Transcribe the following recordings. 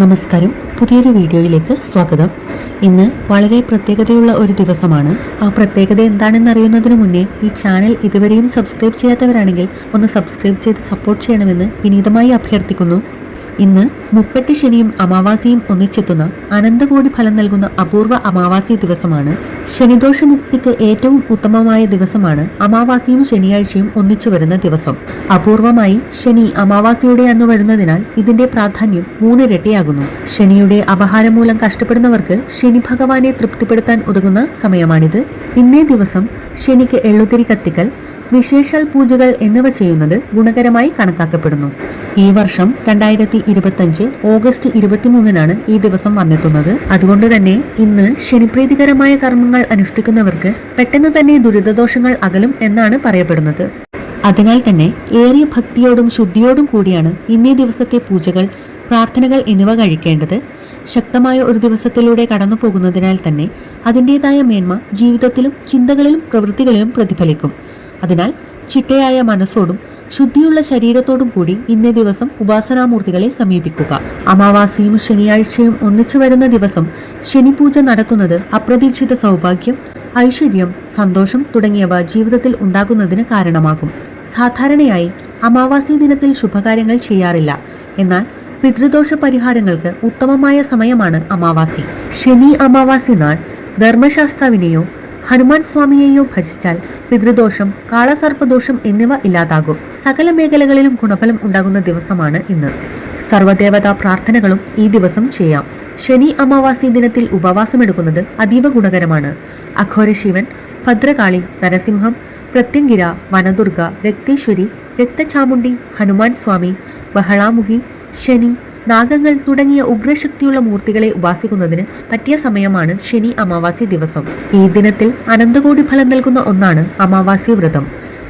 നമസ്കാരം. പുതിയൊരു വീഡിയോയിലേക്ക് സ്വാഗതം. ഇന്ന് വളരെ പ്രത്യേകതയുള്ള ഒരു ദിവസമാണ്. ആ പ്രത്യേകത എന്താണെന്ന് അറിയുന്നതിന് മുന്നേ ഈ ചാനൽ ഇതുവരെയും സബ്സ്ക്രൈബ് ചെയ്യാത്തവരാണെങ്കിൽ ഒന്ന് സബ്സ്ക്രൈബ് ചെയ്ത് സപ്പോർട്ട് ചെയ്യണമെന്ന് വിനീതമായി അഭ്യർത്ഥിക്കുന്നു. ഇന്ന് മുപ്പെട്ട് ശനിയും അമാവാസിയും ഒന്നിച്ചെത്തുന്ന അനന്തകോടി ഫലം നൽകുന്ന അപൂർവ അമാവാസി ദിവസമാണ് ശനിദോഷമുക്തിക്ക് ഏറ്റവും ഉത്തമമായ ദിവസമാണ് അമാവാസിയും ശനിയാഴ്ചയും ഒന്നിച്ചു വരുന്ന ദിവസം. അപൂർവമായി ശനി അമാവാസിയുടെ അന്ന് വരുന്നതിനാൽ ഇതിന്റെ പ്രാധാന്യം മൂന്നിരട്ടിയാകുന്നു. ശനിയുടെ അപഹാരം മൂലം കഷ്ടപ്പെടുന്നവർക്ക് ശനി ഭഗവാനെ തൃപ്തിപ്പെടുത്താൻ ഉതകുന്ന സമയമാണിത്. ഇന്നേ ദിവസം ശനിക്ക് എള്ളുതിരി കത്തിക്കൽ വിശേഷാൽ പൂജകൾ എന്നിവ ചെയ്യുന്നത് ഗുണകരമായി കണക്കാക്കപ്പെടുന്നു. ഈ വർഷം രണ്ടായിരത്തി ഇരുപത്തഞ്ച് ഓഗസ്റ്റ് ഇരുപത്തിമൂന്നിനാണ് ഈ ദിവസം വന്നെത്തുന്നത്. അതുകൊണ്ട് തന്നെ ഇന്ന് ശനിപ്രീതികരമായ കർമ്മങ്ങൾ അനുഷ്ഠിക്കുന്നവർക്ക് പെട്ടെന്ന് തന്നെ ദുരിതദോഷങ്ങൾ അകലും എന്നാണ് പറയപ്പെടുന്നത്. അതിനാൽ തന്നെ ഏറിയ ഭക്തിയോടും ശുദ്ധിയോടും കൂടിയാണ് ഇന്നേ ദിവസത്തെ പൂജകൾ പ്രാർത്ഥനകൾ എന്നിവ കഴിക്കേണ്ടത്. ശക്തമായ ഒരു ദിവസത്തിലൂടെ കടന്നു പോകുന്നതിനാൽ തന്നെ അതിന്റെതായ മേന്മ ജീവിതത്തിലും ചിന്തകളിലും പ്രവൃത്തികളിലും പ്രതിഫലിക്കും. അതിനാൽ ചിട്ടയായ മനസ്സോടും ശുദ്ധിയുള്ള ശരീരത്തോടും കൂടി ഇന്നേ ദിവസം ഉപാസനാമൂർത്തികളെ സമീപിക്കുക. അമാവാസിയും ശനിയാഴ്ചയും ഒന്നിച്ചു വരുന്ന ദിവസം ശനിപൂജ നടത്തുന്നത് അപ്രതീക്ഷിത സൗഭാഗ്യം ഐശ്വര്യം സന്തോഷം തുടങ്ങിയവ ജീവിതത്തിൽ ഉണ്ടാകുന്നതിന് കാരണമാകും. സാധാരണയായി അമാവാസി ദിനത്തിൽ ശുഭകാര്യങ്ങൾ ചെയ്യാറില്ല. എന്നാൽ പിതൃദോഷ പരിഹാരങ്ങൾക്ക് ഉത്തമമായ സമയമാണ് അമാവാസി. ശനി അമാവാസി നാൾ ധർമ്മശാസ്താവിനെയോ ഹനുമാൻ സ്വാമിയെയോ ഭജിച്ചാൽ പിതൃദോഷം കാളസർപ്പദോഷം എന്നിവ ഇല്ലാതാകും. സകല മേഖലകളിലും ഗുണഫലം ഉണ്ടാകുന്ന ദിവസമാണ് ഇന്ന്. സർവദേവതാ പ്രാർത്ഥനകളും ഈ ദിവസം ചെയ്യാം. ശനി അമാവാസി ദിനത്തിൽ ഉപവാസമെടുക്കുന്നത് അതീവ ഗുണകരമാണ്. അഘോര ശിവൻ ഭദ്രകാളി നരസിംഹം പ്രത്യങ്കിര വനദുർഗ രക്തേശ്വരി രക്തചാമുണ്ടി ഹനുമാൻ സ്വാമി ബഹളാമുഖി ശനി നാഗങ്ങൾ തുടങ്ങിയ ഉഗ്രശക്തിയുള്ള മൂർത്തികളെ ഉപാസിക്കുന്നതിന് പറ്റിയ സമയമാണ് ശനി അമാവാസി ദിവസം. ഈ ദിനത്തിൽ അനന്തകോടി ഫലം നൽകുന്ന ഒന്നാണ് അമാവാസി വ്രതം.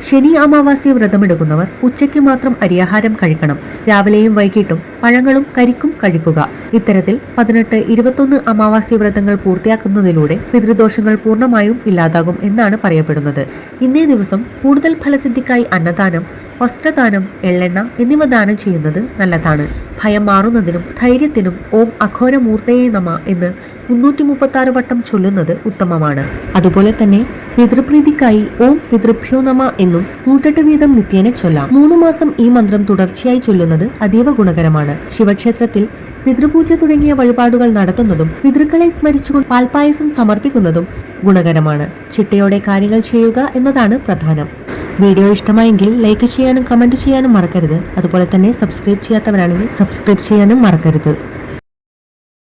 ശനി അമാവാസി വ്രതമെടുക്കുന്നവർ ഉച്ചയ്ക്ക് മാത്രം അരിയാഹാരം കഴിക്കണം. രാവിലെയും വൈകിട്ടും പഴങ്ങളും കരിക്കും കഴിക്കുക. ഇത്തരത്തിൽ പതിനെട്ട് ഇരുപത്തൊന്ന് അമാവാസി വ്രതങ്ങൾ പൂർത്തിയാക്കുന്നതിലൂടെ പിതൃദോഷങ്ങൾ പൂർണമായും ഇല്ലാതാകും എന്നാണ് പറയപ്പെടുന്നത്. ഇന്നേ ദിവസം കൂടുതൽ ഫലസിദ്ധിക്കായി അന്നദാനം വസ്ത്രദാനം എള്ളെണ്ണ എന്നിവ ദാനം ചെയ്യുന്നത് നല്ലതാണ്. ഭയം മാറുന്നതിനും ധൈര്യത്തിനും ഓം അഘോരമൂർത്തയെ നമ എന്ന് മുന്നൂറ്റി മുപ്പത്തി ആറ് വട്ടം ചൊല്ലുന്നത് ഉത്തമമാണ്. അതുപോലെ തന്നെ പിതൃപ്രീതിക്കായി ഓം പിതൃഭ്യോ നമ എന്നും നൂറ്റെട്ട് വീതം നിത്യേന ചൊല്ലാം. മൂന്ന് മാസം ഈ മന്ത്രം തുടർച്ചയായി ചൊല്ലുന്നത് അതീവ ഗുണകരമാണ്. ശിവക്ഷേത്രത്തിൽ പിതൃപൂജ തുടങ്ങിയ വഴിപാടുകൾ നടത്തുന്നതും പിതൃക്കളെ സ്മരിച്ചുകൊണ്ട് പാൽപായസം സമർപ്പിക്കുന്നതും ഗുണകരമാണ്. ചിട്ടയോടെ കാര്യങ്ങൾ ചെയ്യുക എന്നതാണ് പ്രധാനം. വീഡിയോ ഇഷ്ടമായെങ്കിൽ ലൈക്ക് ചെയ്യാനും കമന്റ് ചെയ്യാനും മറക്കരുത്. അതുപോലെ തന്നെ സബ്സ്ക്രൈബ് ചെയ്യാത്തവരാണെങ്കിൽ സബ്സ്ക്രൈബ് ചെയ്യാനും മറക്കരുത്.